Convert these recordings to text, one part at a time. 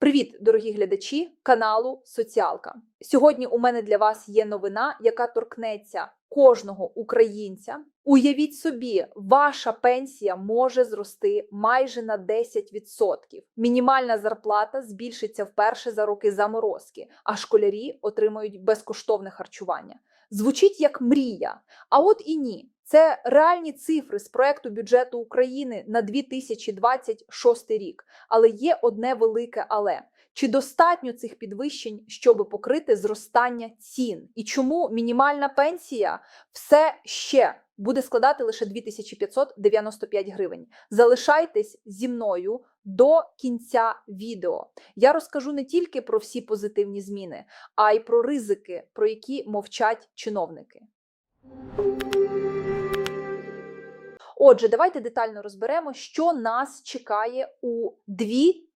Привіт, дорогі глядачі каналу Соціалка. Сьогодні у мене для вас є новина, яка торкнеться кожного українця. Уявіть собі, ваша пенсія може зрости майже на 10%. Мінімальна зарплата збільшиться вперше за роки заморозки, а школярі отримають безкоштовне харчування. Звучить як мрія, а от і ні. Це реальні цифри з проекту бюджету України на 2026 рік. Але є одне велике але. Чи достатньо цих підвищень, щоб покрити зростання цін? І чому мінімальна пенсія все ще буде складати лише 2595 гривень? Залишайтесь зі мною до кінця відео. Я розкажу не тільки про всі позитивні зміни, а й про ризики, про які мовчать чиновники. Отже, давайте детально розберемо, що нас чекає у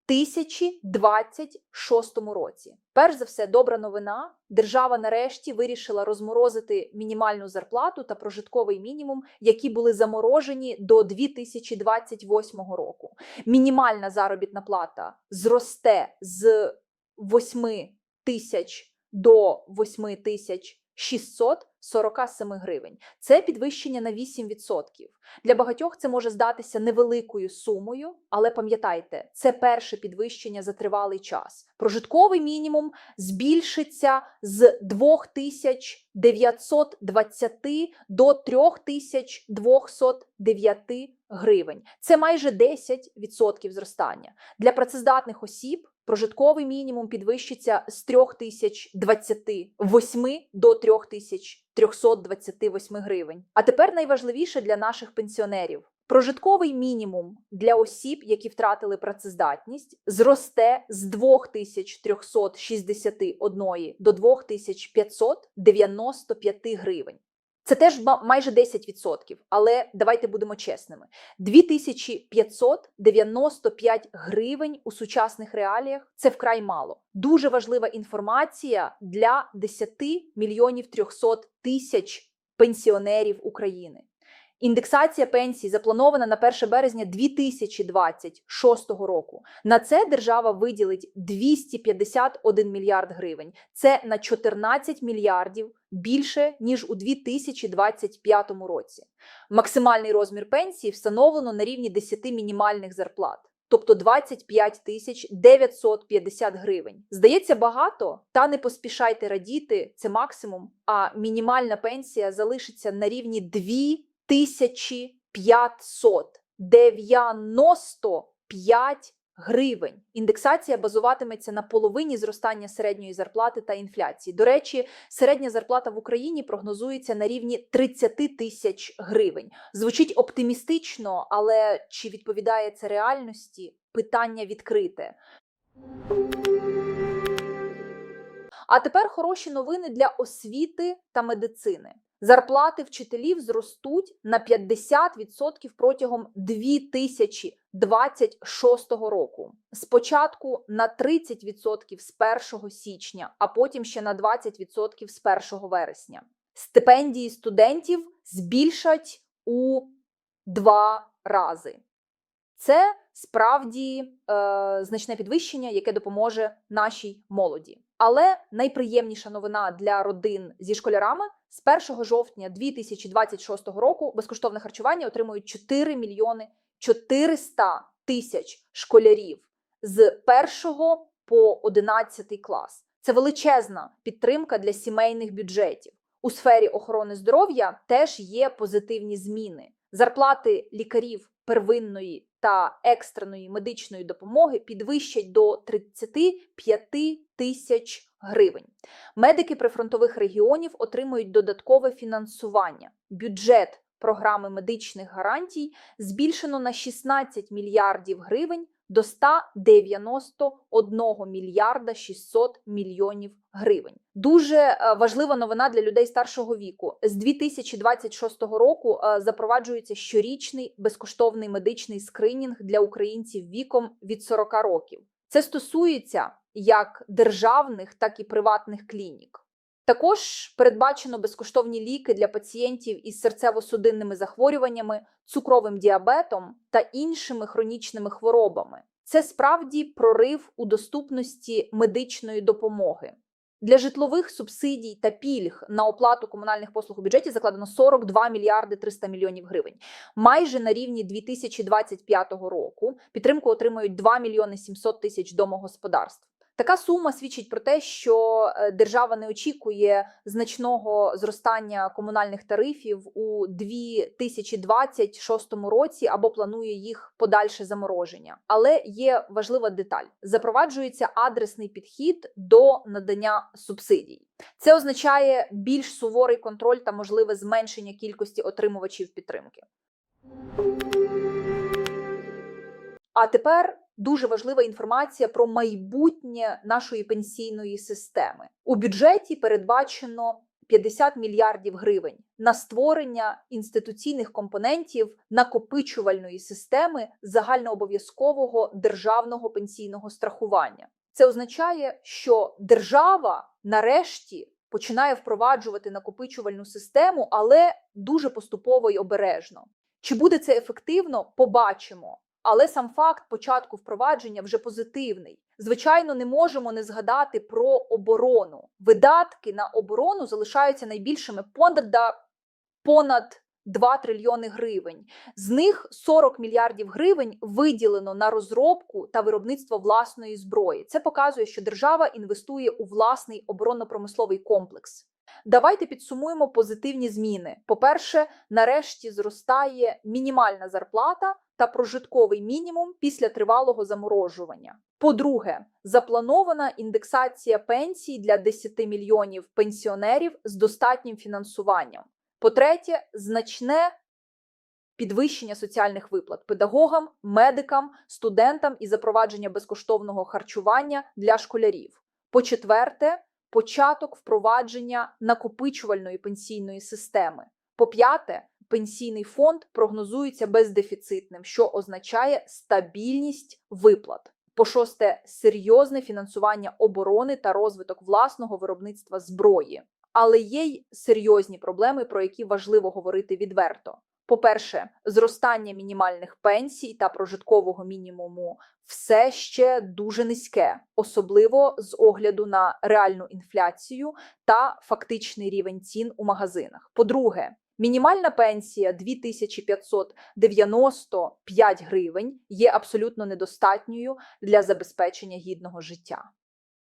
2026 році. Перш за все, добра новина. Держава нарешті вирішила розморозити мінімальну зарплату та прожитковий мінімум, які були заморожені до 2028 року. Мінімальна заробітна плата зросте з 8 тисяч до 8 тисяч 647 гривень. Це підвищення на 8%. Для багатьох це може здатися невеликою сумою, але пам'ятайте, це перше підвищення за тривалий час. Прожитковий мінімум збільшиться з 2920 до 3209 гривень. Це майже 10% зростання. Для працездатних осіб прожитковий мінімум підвищиться з 3028 до 3328 гривень. А тепер найважливіше для наших пенсіонерів. Прожитковий мінімум для осіб, які втратили працездатність, зросте з 2361 до 2595 гривень. Це теж ма- майже 10%, але давайте будемо чесними: 2595 гривень у сучасних реаліях це вкрай мало. Дуже важлива інформація для 10 мільйонів 300 тисяч пенсіонерів України. Індексація пенсій запланована на 1 березня 2026 року. На це держава виділить 251 мільярд гривень. Це на 14 мільярдів більше ніж у 2025 році. Максимальний розмір пенсії встановлено на рівні 10 мінімальних зарплат. Тобто 25 тисяч 950 гривень. Здається, багато, та не поспішайте радіти, це максимум. А мінімальна пенсія залишиться на рівні 2595 гривень. Індексація базуватиметься на половині зростання середньої зарплати та інфляції. До речі, середня зарплата в Україні прогнозується на рівні 30 тисяч гривень. Звучить оптимістично, але чи відповідає це реальності? Питання відкрите. А тепер хороші новини для освіти та медицини. Зарплати вчителів зростуть на 50% протягом 2026 року. Спочатку на 30% з 1 січня, а потім ще на 20% з 1 вересня. Стипендії студентів збільшать у два рази. Це справді е, значне підвищення, яке допоможе нашій молоді. Але найприємніша новина для родин зі школярами з 1 жовтня 2026 року безкоштовне харчування отримують 4 мільйони 400 тисяч школярів з 1 по 11 клас. Це величезна підтримка для сімейних бюджетів. У сфері охорони здоров'я теж є позитивні зміни. Зарплати лікарів первинної та екстреної медичної допомоги підвищать до 35 тисяч гривень. Медики прифронтових регіонів отримують додаткове фінансування. Бюджет програми медичних гарантій збільшено на 16 мільярдів гривень до 191 мільярда 600 мільйонів гривень. Дуже е, важлива новина для людей старшого віку. З 2026 року е, запроваджується щорічний безкоштовний медичний скринінг для українців віком від 40 років. Це стосується як державних, так і приватних клінік. Також передбачено безкоштовні ліки для пацієнтів із серцево-судинними захворюваннями, цукровим діабетом та іншими хронічними хворобами. це справді прорив у доступності медичної допомоги. Для житлових субсидій та пільг на оплату комунальних послуг у бюджеті закладено 42 мільярди 300 мільйонів гривень. Майже на рівні 2025 року підтримку отримують 2 мільйони 700 тисяч домогосподарств. Така сума свідчить про те, що е, держава не очікує значного зростання комунальних тарифів у 2026 році або планує їх подальше замороження. Але є важлива деталь: запроваджується адресний підхід до надання субсидій. Це означає більш суворий контроль та можливе зменшення кількості отримувачів підтримки. А тепер дуже важлива інформація про майбутнє нашої пенсійної системи. У бюджеті передбачено 50 мільярдів гривень на створення інституційних компонентів накопичувальної системи загальнообов'язкового державного пенсійного страхування. Це означає, що держава нарешті починає впроваджувати накопичувальну систему, але дуже поступово й обережно. Чи буде це ефективно, побачимо. Але сам факт початку впровадження вже позитивний. Звичайно, не можемо не згадати про оборону. Видатки на оборону залишаються найбільшими понад понад 2 трильйони гривень. З них 40 мільярдів гривень виділено на розробку та виробництво власної зброї. Це показує, що держава інвестує у власний оборонно-промисловий комплекс. Давайте підсумуємо позитивні зміни. По-перше, нарешті зростає мінімальна зарплата та прожитковий мінімум після тривалого заморожування. По-друге, запланована індексація пенсій для 10 мільйонів пенсіонерів з достатнім фінансуванням. По-третє, значне підвищення соціальних виплат педагогам, медикам, студентам і запровадження безкоштовного харчування для школярів. По-четверте, початок впровадження накопичувальної пенсійної системи. По-п'яте, пенсійний фонд прогнозується бездефіцитним, що означає стабільність виплат. По шосте, серйозне фінансування оборони та розвиток власного виробництва зброї. Але є й серйозні проблеми, про які важливо говорити відверто. По-перше, зростання мінімальних пенсій та прожиткового мінімуму все ще дуже низьке, особливо з огляду на реальну інфляцію та фактичний рівень цін у магазинах. По-друге, мінімальна пенсія 2595 гривень є абсолютно недостатньою для забезпечення гідного життя.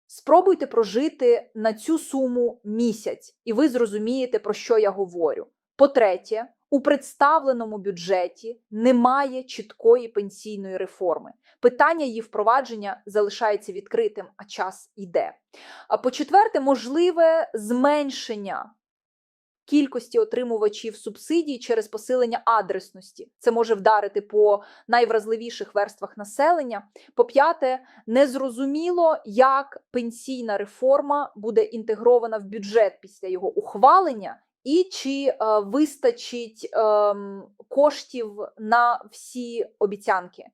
Спробуйте прожити на цю суму місяць, і ви зрозумієте, про що я говорю. По-третє, у представленому бюджеті немає чіткої пенсійної реформи. Питання її впровадження залишається відкритим, а час йде. А по-четверте, можливе зменшення кількості отримувачів субсидій через посилення адресності. Це може вдарити по найвразливіших верствах населення. По-п'яте, незрозуміло, як пенсійна реформа буде інтегрована в бюджет після його ухвалення. І чи е, вистачить коштів на всі обіцянки?